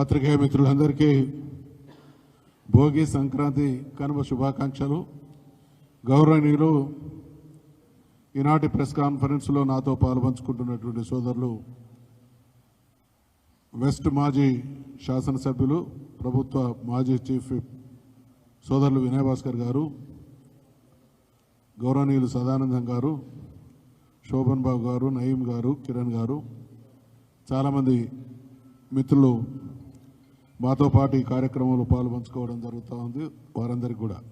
పాత్రికేయ మిత్రులందరికీ భోగి సంక్రాంతి కనుమ శుభాకాంక్షలు. గౌరవనీయులు ఈనాటి ప్రెస్ కాన్ఫరెన్స్లో నాతో పాల్పంచుకుంటున్నటువంటి సోదరులు వెస్ట్ మాజీ శాసనసభ్యులు ప్రభుత్వ మాజీ చీఫ్ సోదరులు వినయ్ భాస్కర్ గారు గౌరవనీయులు సదానందం గారు శోభన్ బాబు గారు నయీం గారు కిరణ్ గారు చాలామంది మిత్రులు మాతో పాటు ఈ కార్యక్రమంలో పాల్పంచుకోవడం జరుగుతూ ఉంది. వారందరికీ కూడా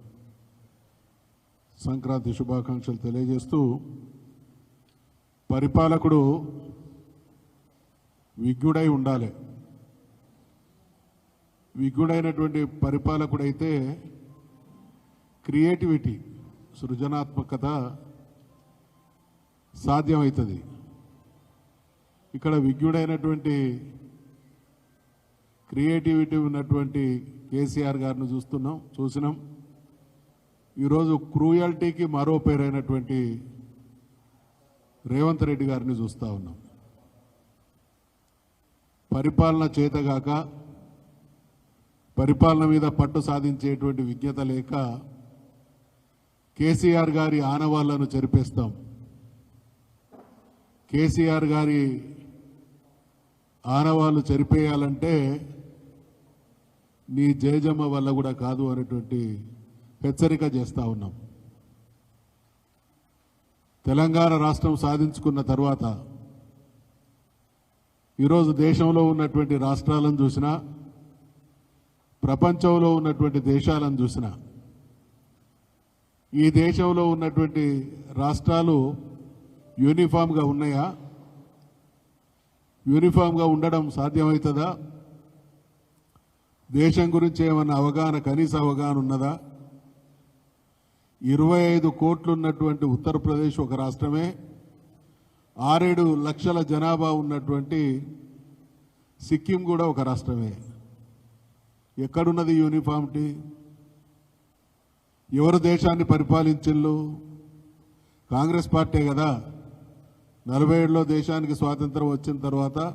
సంక్రాంతి శుభాకాంక్షలు తెలియజేస్తూ పరిపాలకుడు విజ్ఞుడై ఉండాలి. విజ్ఞుడైనటువంటి పరిపాలకుడైతే క్రియేటివిటీ సృజనాత్మకత సాధ్యమవుతుంది. ఇక్కడ విజ్ఞుడైనటువంటి క్రియేటివిటీ ఉన్నటువంటి కేసీఆర్ గారిని చూస్తున్నాం చూసినాం. ఈరోజు క్రూయల్టీకి మరో పేరైనటువంటి రేవంత్ రెడ్డి గారిని చూస్తూ ఉన్నాం. పరిపాలన చేతగాక పరిపాలన మీద పట్టు సాధించేటువంటి విజ్ఞత లేక కేసీఆర్ గారి ఆనవాళ్ళను చెరిపేస్తాం. కేసీఆర్ గారి ఆనవాళ్ళు చెరిపేయాలంటే మీ జయజమ్మ వల్ల కూడా కాదు అనేటువంటి హెచ్చరిక చేస్తా ఉన్నాం. తెలంగాణ రాష్ట్రం సాధించుకున్న తర్వాత ఈరోజు దేశంలో ఉన్నటువంటి రాష్ట్రాలను చూసినా ప్రపంచంలో ఉన్నటువంటి దేశాలను చూసినా ఈ దేశంలో ఉన్నటువంటి రాష్ట్రాలు యూనిఫామ్గా ఉన్నాయా? యూనిఫామ్గా ఉండడం సాధ్యమవుతుందా? దేశం గురించి ఏమన్నా అవగాహన కనీస అవగాహన ఉన్నదా? ఇరవై ఐదు కోట్లు ఉన్నటువంటి ఉత్తరప్రదేశ్ ఒక రాష్ట్రమే. ఆరేడు లక్షల జనాభా ఉన్నటువంటి సిక్కిం కూడా ఒక రాష్ట్రమే. ఎక్కడున్నది యూనిఫామిటీ ఎవరు దేశాన్ని పరిపాలించిళ్ళు? కాంగ్రెస్ పార్టీ కదా? నలభై ఏడులో దేశానికి స్వాతంత్రం వచ్చిన తర్వాత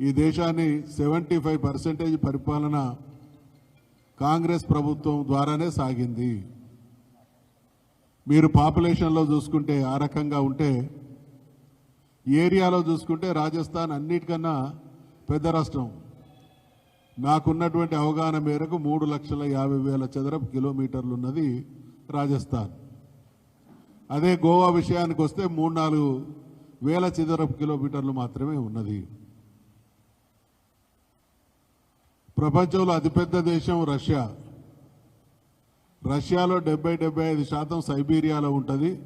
ఈ దేశాన్ని సెవెంటీ ఫైవ్ పర్సెంటేజ్ పరిపాలన కాంగ్రెస్ ప్రభుత్వం ద్వారానే సాగింది. మీరు పాపులేషన్లో చూసుకుంటే ఆ రకంగా ఉంటే ఏరియాలో చూసుకుంటే రాజస్థాన్ అన్నిటికన్నా పెద్ద రాష్ట్రం. నాకున్నటువంటి అవగాహన మేరకు మూడు లక్షల యాభై వేల చదరపు కిలోమీటర్లు ఉన్నది రాజస్థాన్. అదే గోవా విషయానికి వస్తే మూడు నాలుగు వేల చదరపు కిలోమీటర్లు మాత్రమే ఉన్నది. ప్రపంచంలో అతిపెద్ద దేశం రష్యా. రష్యాలో డెబ్బై డెబ్బై ఐదు శాతం సైబీరియాలో ఉంటుంది.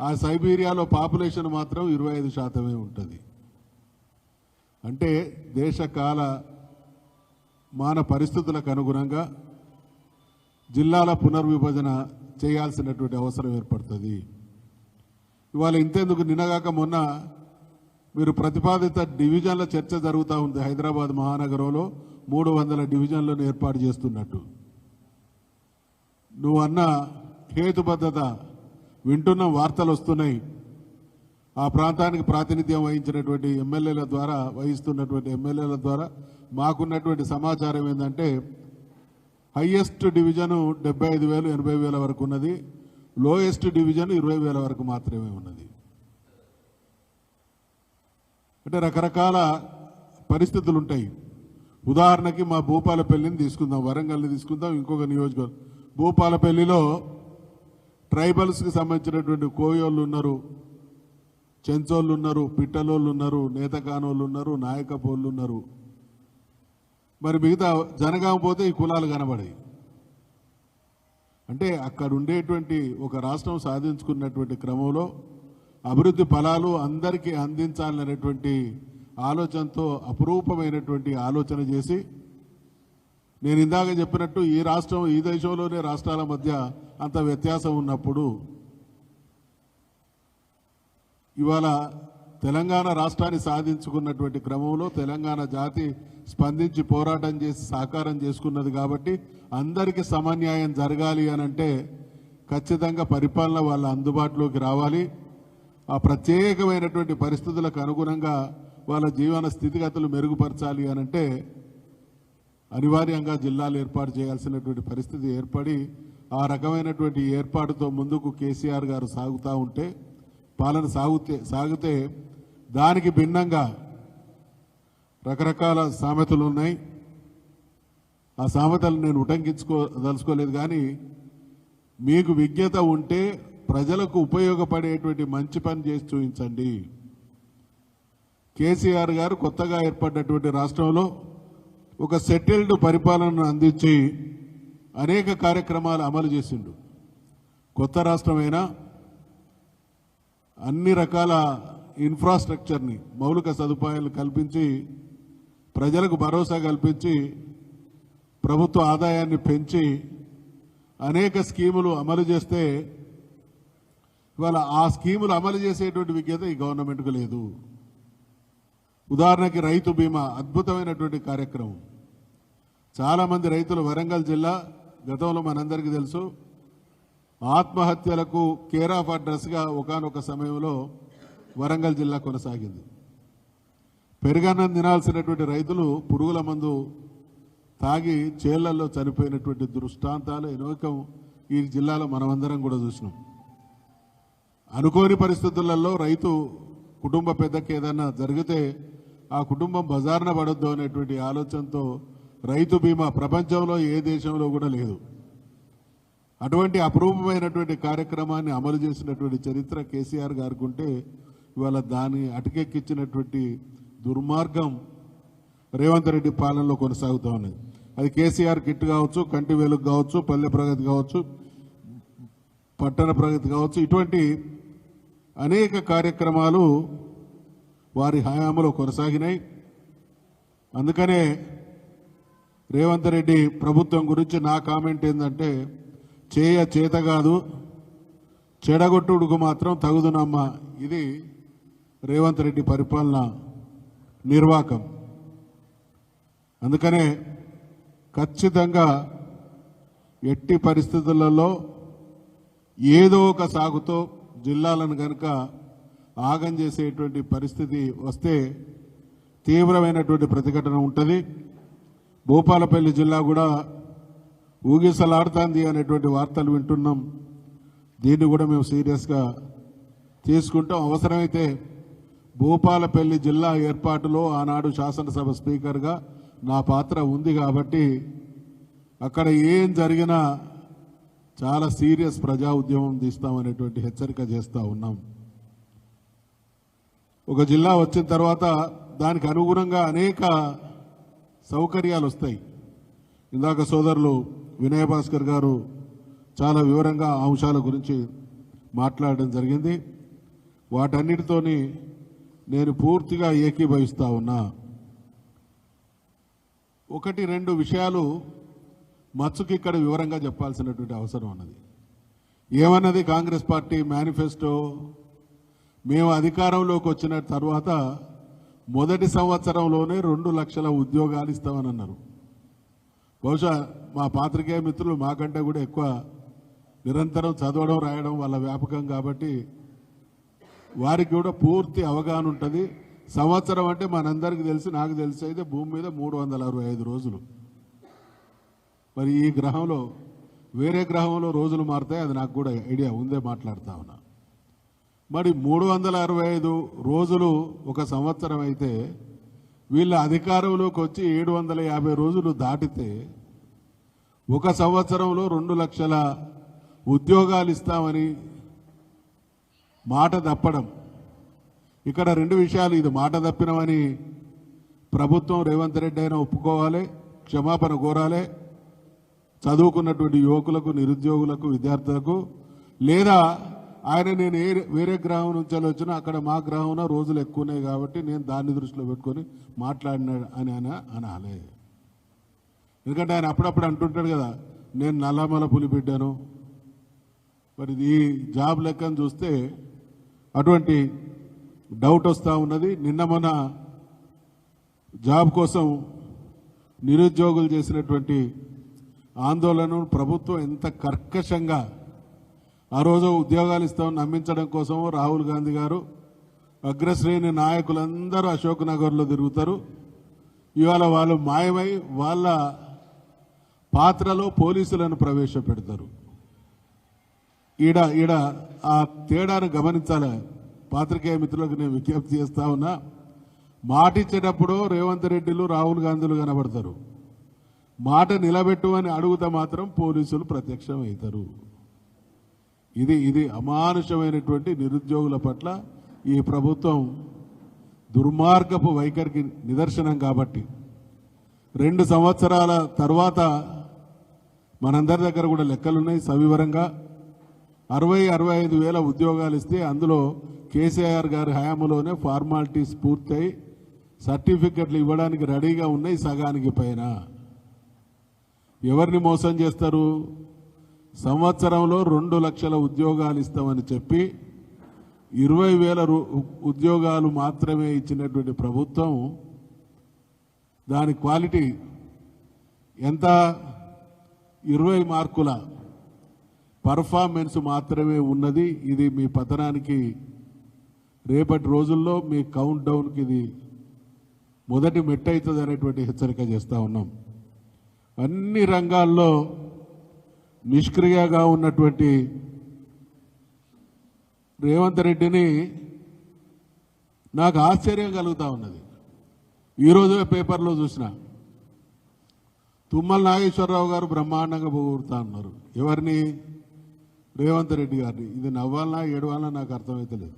ఆ సైబీరియాలో పాపులేషన్ మాత్రం ఇరవై ఐదు శాతమే ఉంటుంది. అంటే దేశ కాల మాన పరిస్థితులకు అనుగుణంగా జిల్లాల పునర్విభజన చేయాల్సినటువంటి అవసరం ఏర్పడుతుంది. ఇవాళ ఇంతెందుకు నిన్నగాక మొన్న మీరు ప్రతిపాదిత డివిజన్ల చర్చ జరుగుతూ ఉంది హైదరాబాద్ మహానగరంలో. మూడు వందల డివిజన్లను ఏర్పాటు చేస్తున్నట్టు. నువ్వు అన్న హేతుబద్ధత వింటున్న వార్తలు వస్తున్నాయి. ఆ ప్రాంతానికి ప్రాతినిధ్యం వహించినటువంటి ఎమ్మెల్యేల ద్వారా వహిస్తున్నటువంటి ఎమ్మెల్యేల ద్వారా మాకున్నటువంటి సమాచారం ఏంటంటే హయ్యెస్ట్ డివిజను డెబ్బై ఐదు వేలు ఎనభై వేల వరకు ఉన్నది. లోయెస్ట్ డివిజన్ ఇరవై వేల వరకు మాత్రమే ఉన్నది. అంటే రకరకాల పరిస్థితులు ఉంటాయి ఉదాహరణకి మా భూపాలపల్లిని తీసుకుందాం వరంగల్ని తీసుకుందాం ఇంకొక నియోజకవర్గం. భూపాలపల్లిలో ట్రైబల్స్కి సంబంధించినటువంటి కోయోళ్ళు ఉన్నారు చెంచోళ్ళు ఉన్నారు పిట్టలోళ్ళు ఉన్నారు నేతకానోళ్ళు ఉన్నారు నాయకపోళ్ళు ఉన్నారు. మరి మిగతా జనగామ పోతే ఈ కులాలు కనబడాయి అంటే అక్కడ ఉండేటువంటి ఒక రాష్ట్రం సాధించుకున్నటువంటి క్రమంలో అభివృద్ధి ఫలాలు అందరికీ అందించాలనేటువంటి ఆలోచనతో అపురూపమైనటువంటి ఆలోచన చేసి నేను ఇందాక చెప్పినట్టు ఈ రాష్ట్రం ఈ దేశంలోనే రాష్ట్రాల మధ్య అంత వ్యత్యాసం ఉన్నప్పుడు ఇవాళ తెలంగాణ రాష్ట్రాన్ని సాధించుకున్నటువంటి క్రమంలో తెలంగాణ జాతి స్పందించి పోరాటం చేసి సాకారం చేసుకున్నది కాబట్టి అందరికీ సమన్యాయం జరగాలి అని అంటే ఖచ్చితంగా పరిపాలన వాళ్ళ అందుబాటులోకి రావాలి. ఆ ప్రత్యేకమైనటువంటి పరిస్థితులకు అనుగుణంగా వాళ్ళ జీవన స్థితిగతులు మెరుగుపరచాలి అని అంటే అనివార్యంగా జిల్లాలు ఏర్పాటు చేయాల్సినటువంటి పరిస్థితి ఏర్పడి ఆ రకమైనటువంటి ఏర్పాటుతో ముందుకు కేసీఆర్ గారు సాగుతూ ఉంటే పాలన సాగుతే సాగితే దానికి భిన్నంగా రకరకాల సామెతలు ఉన్నాయి. ఆ సామెతలు నేను ఉటంకించుకోదలుచుకోలేదు కానీ మీకు విజ్ఞత ఉంటే ప్రజలకు ఉపయోగపడేటువంటి మంచి పని చేసి చూపించండి. కేసీఆర్ గారు కొత్తగా ఏర్పడినటువంటి రాష్ట్రంలో ఒక సెటిల్డ్ పరిపాలనను అందించి అనేక కార్యక్రమాలు అమలు చేసిండు. కొత్త రాష్ట్రమైనా అన్ని రకాల ఇన్ఫ్రాస్ట్రక్చర్ని మౌలిక సదుపాయాలు కల్పించి ప్రజలకు భరోసా కల్పించి ప్రభుత్వ ఆదాయాన్ని పెంచి అనేక స్కీములు అమలు చేస్తే ఇవాళ ఆ స్కీములు అమలు చేసేటువంటి విజ్ఞత ఈ గవర్నమెంట్కు లేదు. ఉదాహరణకి రైతు బీమా అద్భుతమైనటువంటి కార్యక్రమం. చాలామంది రైతులు వరంగల్ జిల్లా గతంలో మనందరికీ తెలుసు ఆత్మహత్యలకు కేర్ ఆఫ్ అడ్రస్గా ఒకనొక సమయంలో వరంగల్ జిల్లా కొనసాగింది. పెరుగన్నం తినాల్సినటువంటి రైతులు పురుగుల మందు తాగి చేళ్ళలో చనిపోయినటువంటి దృష్టాంతాలు ఎనోకం ఈ జిల్లాలో మనమందరం కూడా చూసినాం. అనుకోని పరిస్థితులలో రైతు కుటుంబ పెద్దకి ఏదన్నా జరిగితే ఆ కుటుంబం బజార్న పడొద్దు అనేటువంటి ఆలోచనతో రైతు బీమా ప్రపంచంలో ఏ దేశంలో కూడా లేదు. అటువంటి అపరూపమైనటువంటి కార్యక్రమాన్ని అమలు చేసినటువంటి చరిత్ర కేసీఆర్ గారికి ఉంటే ఇవాళ దాన్ని అటకెక్కించినటువంటి దుర్మార్గం రేవంత్ రెడ్డి పాలనలో కొనసాగుతూ ఉన్నది. అది కేసీఆర్ కిట్ కావచ్చు కంటి వెలుగు కావచ్చు పల్లె ప్రగతి కావచ్చు పట్టణ ప్రగతి కావచ్చు ఇటువంటి అనేక కార్యక్రమాలు వారి హయాంలో కొనసాగినాయి. అందుకనే రేవంత్ రెడ్డి ప్రభుత్వం గురించి నా కామెంట్ ఏంటంటే చేయ చేత కాదు చెడగొట్టుడుకు మాత్రం తగుదునమ్మా. ఇది రేవంత్ రెడ్డి పరిపాలన నిర్వాకం. అందుకనే ఖచ్చితంగా ఎట్టి పరిస్థితులలో ఏదో ఒక సాగుతో జిల్లాలను కనుక ఆగం చేసేటువంటి పరిస్థితి వస్తే తీవ్రమైనటువంటి ప్రతిఘటన ఉంటుంది. భూపాలపల్లి జిల్లా కూడా ఊగిసలాడుతుంది అనేటువంటి వార్తలు వింటున్నాం. దీన్ని కూడా మేము సీరియస్గా తీసుకుంటాం. అవసరమైతే భూపాలపల్లి జిల్లా ఏర్పాటులో ఆనాడు శాసనసభ స్పీకర్గా నా పాత్ర ఉంది కాబట్టి అక్కడ ఏం జరిగినా చాలా సీరియస్ ప్రజా ఉద్యమం తీస్తామనేటువంటి హెచ్చరిక చేస్తూ ఉన్నాం. ఒక జిల్లా వచ్చిన తర్వాత దానికి అనుగుణంగా అనేక సౌకర్యాలు వస్తాయి. ఇందాక సోదరులు వినయ భాస్కర్ గారు చాలా వివరంగా అంశాల గురించి మాట్లాడడం జరిగింది. వాటన్నిటితోని నేను పూర్తిగా ఏకీభవిస్తా ఉన్నా. ఒకటి రెండు విషయాలు మచ్చుకి ఇక్కడ వివరంగా చెప్పాల్సినటువంటి అవసరం ఉన్నది. ఏమన్నది కాంగ్రెస్ పార్టీ మేనిఫెస్టో మేము అధికారంలోకి వచ్చిన తర్వాత మొదటి సంవత్సరంలోనే రెండు లక్షల ఉద్యోగాలు ఇస్తామని అన్నారు బహుశా మా పాత్రికేయ మిత్రులు మాకంటే కూడా ఎక్కువ నిరంతరం చదవడం రాయడం వాళ్ళ వ్యాపకం కాబట్టి వారికి కూడా పూర్తి అవగాహన ఉంటుంది. సంవత్సరం అంటే మనందరికీ తెలిసి నాకు తెలిసి అయితే భూమి మీద మూడు వందల అరవై ఐదు రోజులు. మరి ఈ గ్రహంలో వేరే గ్రహంలో రోజులు మారుతాయి అది నాకు కూడా ఐడియా ఉందే మాట్లాడుతా ఉన్నా. మరి మూడు వందల అరవై ఐదు రోజులు ఒక సంవత్సరం అయితే వీళ్ళ అధికారంలోకి వచ్చి ఏడు వందల యాభై రోజులు దాటితే ఒక సంవత్సరంలో రెండు లక్షల ఉద్యోగాలు ఇస్తామని మాట తప్పడం. ఇక్కడ రెండు విషయాలు. ఇది మాట తప్పినమని ప్రభుత్వం రేవంత్ రెడ్డి అయినా ఒప్పుకోవాలి క్షమాపణ కోరాలి. చదువుకున్నటువంటి యువకులకు నిరుద్యోగులకు విద్యార్థులకు లేదా ఆయన నేను ఏ వేరే గ్రహం నుంచి వచ్చినా అక్కడ మా గ్రామంలో రోజులు ఎక్కువ ఉన్నాయి కాబట్టి నేను దాన్ని దృష్టిలో పెట్టుకొని మాట్లాడినాడు అని ఆయన అనాలి. ఎందుకంటే ఆయన అప్పుడప్పుడు అంటుంటాడు కదా నేను నల్లమల పులి బిడ్డాను. మరి ఈ జాబ్ లెక్కను చూస్తే అటువంటి డౌట్ వస్తూ ఉన్నది. నిన్న మన జాబ్ కోసం నిరుద్యోగులు చేసినటువంటి ఆందోళనను ప్రభుత్వం ఎంత కర్కశంగా ఆ రోజు ఉద్యోగాలు ఇస్తామని నమ్మించడం కోసం రాహుల్ గాంధీ గారు అగ్రశ్రేణి నాయకులందరూ అశోక్ నగర్లో తిరుగుతారు. ఇవాళ వాళ్ళు మాయమై వాళ్ళ పాత్రలో పోలీసులను ప్రవేశపెడతారు. ఈడ ఈడ ఆ తేడాను గమనించాలి. పాత్రికేయ మిత్రులకు నేను విజ్ఞప్తి చేస్తా ఉన్నా మాట ఇచ్చేటప్పుడు రేవంత్ రెడ్డిలు రాహుల్ గాంధీలు కనబడతారు. మాట నిలబెట్టు అని అడుగుతా మాత్రం పోలీసులు ప్రత్యక్షం అవుతారు ఇది ఇది అమానుషమైనటువంటి నిరుద్యోగుల పట్ల ఈ ప్రభుత్వం దుర్మార్గపు వైఖరికి నిదర్శనం కాబట్టి. రెండు సంవత్సరాల తర్వాత మనందరి దగ్గర కూడా లెక్కలున్నాయి సవివరంగా. అరవై అరవై ఐదు వేల ఉద్యోగాలు ఇస్తే అందులో కేసీఆర్ గారి హయాంలోనే ఫార్మాలిటీస్ పూర్తయి సర్టిఫికెట్లు ఇవ్వడానికి రెడీగా ఉన్నాయి సగానికి పైన. ఎవరిని మోసం చేస్తారు? సంవత్సరంలో రెండు లక్షల ఉద్యోగాలు ఇస్తామని చెప్పి ఇరవై వేల ఉద్యోగాలు మాత్రమే ఇచ్చినటువంటి ప్రభుత్వం దాని క్వాలిటీ ఎంత? ఇరవై మార్కుల పర్ఫార్మెన్స్ మాత్రమే ఉన్నది. ఇది మీ పతనానికి రేపటి రోజుల్లో మీ కౌంట్ డౌన్కి ఇది మొదటి మెట్టు అవుతుంది అనేటువంటి హెచ్చరిక చేస్తూ ఉన్నాం. అన్ని రంగాల్లో నిష్క్రియగా ఉన్నటువంటి రేవంత్ రెడ్డిని నాకు ఆశ్చర్యం కలుగుతా ఉన్నది. ఈరోజు పేపర్లో చూసిన. తుమ్మల నాగేశ్వరరావు గారు బ్రహ్మాండంగా పొగుడుతా ఉన్నారు. ఎవరిని? రేవంత్ రెడ్డి గారిని. ఇది నవ్వాలనా ఏడవాలనా నాకు అర్థమైతలేదు.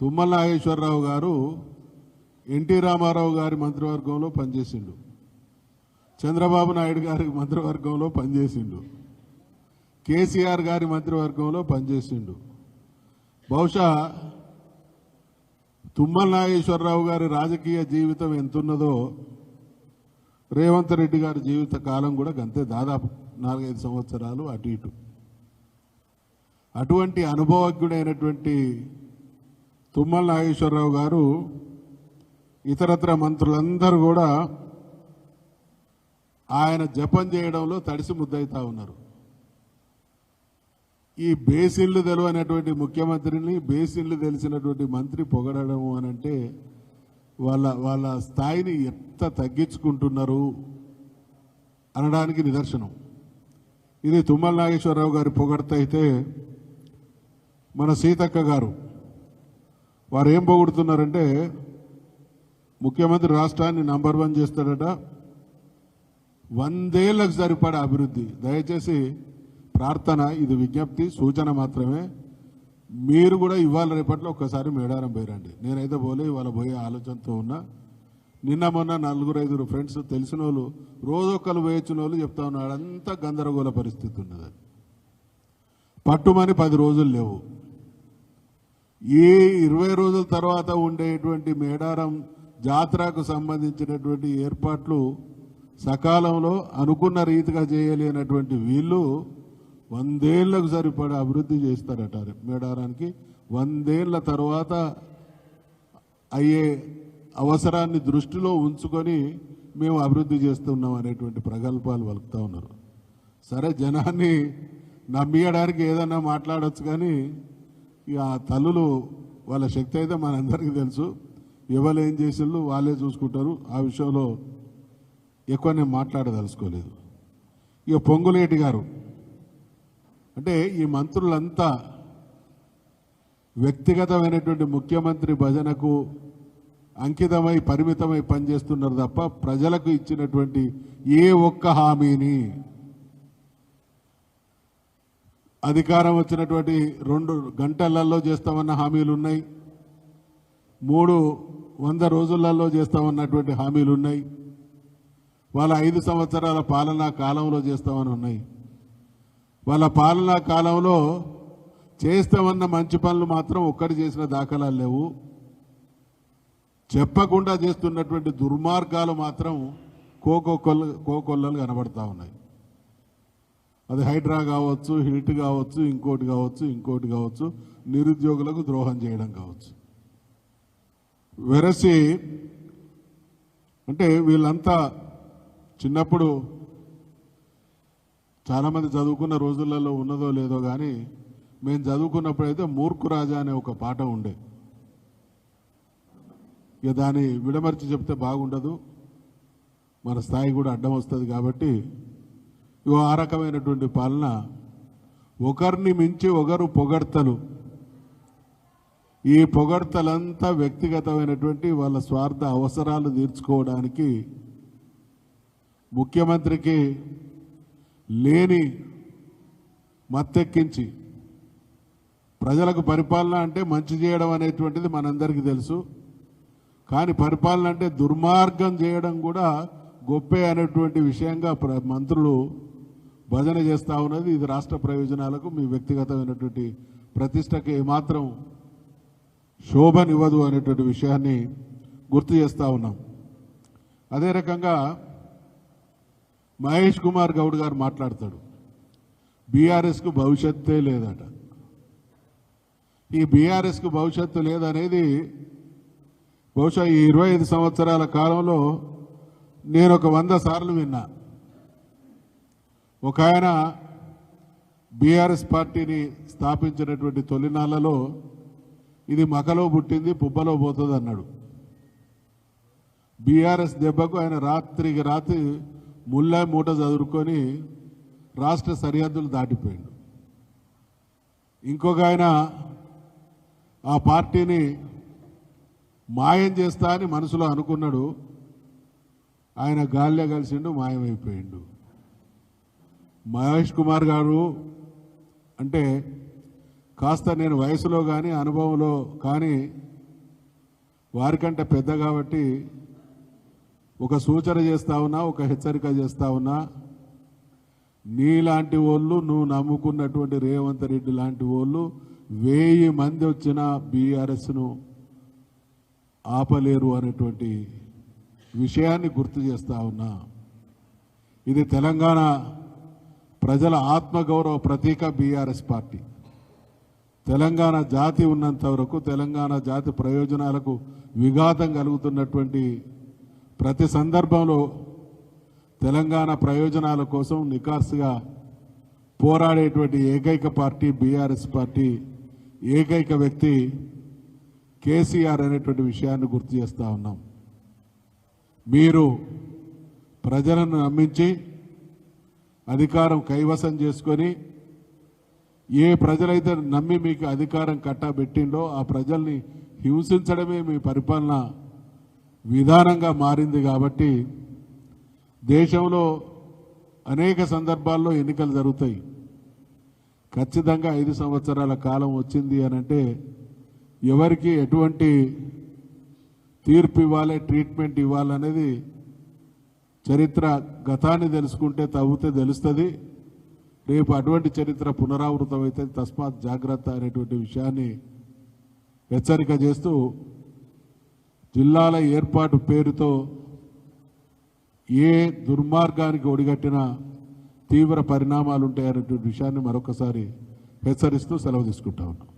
తుమ్మల నాగేశ్వరరావు గారు ఎన్టీ రామారావు గారి మంత్రివర్గంలో పనిచేసిండు. చంద్రబాబు నాయుడు గారి మంత్రివర్గంలో పనిచేసిండు. కేసీఆర్ గారి మంత్రివర్గంలో పనిచేసిండు. బహుశా తుమ్మల నాగేశ్వరరావు గారి రాజకీయ జీవితం ఎంతున్నదో రేవంత్ రెడ్డి గారి జీవిత కాలం కూడా గంతే. దాదాపు నాలుగైదు సంవత్సరాలు అటు ఇటు. అటువంటి అనుభవజ్ఞుడైనటువంటి తుమ్మల నాగేశ్వరరావు గారు ఇతరత్ర మంత్రులందరూ కూడా ఆయన జపం చేయడంలో తడిసి ముద్దయితా ఉన్నారు. ఈ బేసిన్లు తెలియనటువంటి ముఖ్యమంత్రిని బేసిన్లు తెలిసినటువంటి మంత్రి పొగడము అని అంటే వాళ్ళ వాళ్ళ స్థాయిని ఎంత తగ్గించుకుంటున్నారు అనడానికి నిదర్శనం. ఇది తుమ్మల నాగేశ్వరరావు గారి పొగడత అయితే మన సీతక్క గారు వారు ఏం పొగుడుతున్నారంటే ముఖ్యమంత్రి రాష్ట్రాన్ని నంబర్ వన్ చేస్తాడట వందేళ్ళకు సరిపడా అభివృద్ధి. దయచేసి ప్రార్థన ఇది విజ్ఞప్తి సూచన మాత్రమే. మీరు కూడా ఇవాళ రేపట్లో ఒక్కసారి మేడారం పోయిరండి. నేనైతే పోలే ఇవాళ పోయే ఆలోచనతో ఉన్నా. నిన్న మొన్న నలుగురు ఐదుగురు ఫ్రెండ్స్ తెలిసిన వాళ్ళు రోజొక్కరు వేయించిన వాళ్ళు చెప్తా ఉన్నాడు అంతా గందరగోళ పరిస్థితి ఉన్నది పట్టుమని పది రోజులు లేవు. ఈ ఇరవై రోజుల తర్వాత ఉండేటువంటి మేడారం జాతరకు సంబంధించినటువంటి ఏర్పాట్లు సకాలంలో అనుకున్న రీతిగా చేయలేనటువంటి వీళ్ళు వందేళ్ళకు సరిపడా అభివృద్ధి చేస్తారట మేడారానికి. వందేళ్ళ తర్వాత అయ్యే అవసరాన్ని దృష్టిలో ఉంచుకొని మేము అభివృద్ధి చేస్తున్నాం అనేటువంటి ప్రగల్భాలు పలుకుతా ఉన్నారు. సరే జనాన్ని నమ్మియడానికి ఏదన్నా మాట్లాడవచ్చు కానీ ఇక ఆ తల్లులు వాళ్ళ శక్తి అయితే మనందరికీ తెలుసు. ఎవరు ఏం చేసిండ్రు వాళ్ళే చూసుకుంటారు. ఆ విషయంలో ఎక్కువ నేను మాట్లాడదలుచుకోలేదు. ఇక పొంగులేటి గారు అంటే ఈ మంత్రులంతా వ్యక్తిగతమైనటువంటి ముఖ్యమంత్రి భజనకు అంకితమై పరిమితమై పనిచేస్తున్నారు తప్ప ప్రజలకు ఇచ్చినటువంటి ఏ ఒక్క హామీని అధికారం వచ్చినటువంటి రెండు గంటలలో చేస్తామన్న హామీలు ఉన్నాయి మూడు వంద రోజులలో చేస్తామన్నటువంటి హామీలు ఉన్నాయి వాళ్ళ ఐదు సంవత్సరాల పాలనా కాలంలో చేస్తామని ఉన్నాయి. వాళ్ళ పాలనా కాలంలో చేస్తామన్న మంచి పనులు మాత్రం ఒక్కటి చేసిన దాఖలాలు లేవు. చెప్పకుండా చేస్తున్నటువంటి దుర్మార్గాలు మాత్రం కోకొల్ల కోకొల్లలు కనబడతా ఉన్నాయి. అది హైడ్రా కావచ్చు హిల్ట్ కావచ్చు ఇంకోటి కావచ్చు ఇంకోటి కావచ్చు నిరుద్యోగులకు ద్రోహం చేయడం కావచ్చు. వెరసి అంటే వీళ్ళంతా చిన్నప్పుడు చాలామంది చదువుకున్న రోజులలో ఉన్నదో లేదో కానీ మేము చదువుకున్నప్పుడైతే మూర్ఖు రాజా అనే ఒక పాట ఉండే. ఇక దాన్ని విడమర్చి చెప్తే బాగుండదు. మన స్థాయి కూడా అడ్డం వస్తుంది కాబట్టి ఇగో ఆ రకమైనటువంటి పాలన ఒకరిని మించి ఒకరు పొగడ్తలు. ఈ పొగడ్తలంతా వ్యక్తిగతమైనటువంటి వాళ్ళ స్వార్థ అవసరాలు తీర్చుకోవడానికి ముఖ్యమంత్రికి లేని మత్తెక్కించి ప్రజలకు పరిపాలన అంటే మంచి చేయడం అనేటువంటిది మనందరికీ తెలుసు. కానీ పరిపాలన అంటే దుర్మార్గం చేయడం కూడా గొప్పే అనేటువంటి విషయంగా ప్ర- మంత్రులు భజన చేస్తూ ఉన్నది. ఇది రాష్ట్ర ప్రయోజనాలకు మీ వ్యక్తిగతమైనటువంటి ప్రతిష్టకి ఏమాత్రం శోభనివ్వదు అనేటువంటి విషయాన్ని గుర్తు చేస్తా ఉన్నాం. అదే రకంగా మహేష్ కుమార్ గౌడ్ గారు మాట్లాడతాడు. బీఆర్ఎస్కు భవిష్యత్తే లేదట. ఈ బీఆర్ఎస్కు భవిష్యత్తు లేదనేది బహుశా ఈ ఇరవై ఐదు సంవత్సరాల కాలంలో నేను ఒక వంద సార్లు విన్నా. ఒక ఆయన బీఆర్ఎస్ పార్టీని స్థాపించినటువంటి తొలినాళ్ళలో ఇది మకలో పుట్టింది పుబ్బలో పోతుంది అన్నాడు బీఆర్ఎస్ దెబ్బకు ఆయన రాత్రికి రాత్రి ముల్లా మూట చదువుకొని రాష్ట్ర సరిహద్దులు దాటిపోయాడు. ఇంకొక ఆయన ఆ పార్టీని మాయం చేస్తా అని మనసులో అనుకున్నాడు. ఆయన గాల్లో కలిసిండు మాయమైపోయిండు. మహేష్ కుమార్ గారు అంటే కాస్త నేను వయసులో కానీ అనుభవంలో కానీ వారికంటే పెద్ద కాబట్టి ఒక సూచన చేస్తా ఉన్నా ఒక హెచ్చరిక చేస్తా ఉన్నా నీలాంటి వాళ్ళు నువ్వు నమ్ముకున్నటువంటి రేవంత్ రెడ్డి లాంటి వాళ్ళు వెయ్యి మంది వచ్చిన బీఆర్ఎస్ను ఆపలేరు అనేటువంటి విషయాన్ని గుర్తు చేస్తా ఉన్నా. ఇది తెలంగాణ ప్రజల ఆత్మగౌరవ ప్రతీక బీఆర్ఎస్ పార్టీ. తెలంగాణ జాతి ఉన్నంత వరకు తెలంగాణ జాతి ప్రయోజనాలకు విఘాతం కలుగుతున్నటువంటి ప్రతి సందర్భంలో తెలంగాణ ప్రయోజనాల కోసం నికార్సుగా పోరాడేటువంటి ఏకైక పార్టీ బీఆర్ఎస్ పార్టీ ఏకైక వ్యక్తి కేసీఆర్ అనేటువంటి విషయాన్ని గుర్తు చేస్తా ఉన్నాం. మీరు ప్రజలను నమ్మించి అధికారం కైవసం చేసుకొని ఏ ప్రజలైతే నమ్మి మీకు అధికారం కట్టబెట్టిండో ఆ ప్రజల్ని హింసించడమే మీ పరిపాలన విధానంగా మారింది కాబట్టి దేశంలో అనేక సందర్భాల్లో ఎన్నికలు జరుగుతాయి. ఖచ్చితంగా ఐదు సంవత్సరాల కాలం వచ్చింది అని అంటే ఎవరికి ఎటువంటి తీర్పు ఇవ్వాలి ట్రీట్మెంట్ ఇవ్వాలనేది చరిత్ర గతాన్ని తెలుసుకుంటే తవ్వితే తెలుస్తుంది. రేపు అటువంటి చరిత్ర పునరావృతం అయితే తస్మాత్ జాగ్రత్త అనేటువంటి విషయాన్ని హెచ్చరిక చేస్తూ జిల్లాల ఏర్పాటు పేరుతో ఏ దుర్మార్గానికి ఒడిగట్టిన తీవ్ర పరిణామాలు ఉంటాయనేటువంటి విషయాన్ని మరొకసారి హెచ్చరిస్తూ సెలవు తీసుకుంటా ఉన్నాం.